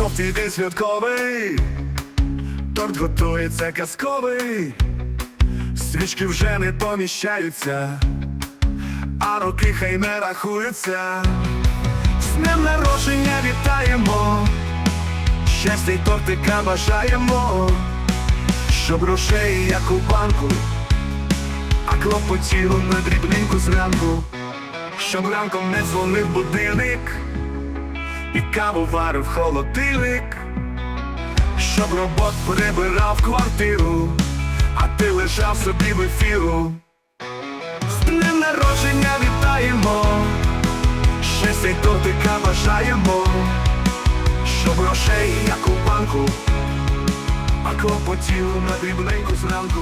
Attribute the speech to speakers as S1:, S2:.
S1: настрій святковий, торт готується казковий, свічки вже не поміщаються, а роки хай не рахуються. З днем народження вітаємо, щастя й тортика бажаємо, щоб грошей, як у банку, а клопотіло на дрібненьку зранку, щоб ранком не дзвонив будильник каву варив холодильник, щоб робот прибирав квартиру, а ти лежав собі в ефіру. З днем народження вітаємо, щастя й тортика бажаємо, щоб грошей, як у банку, а клопотіло на дрібненьку зранку.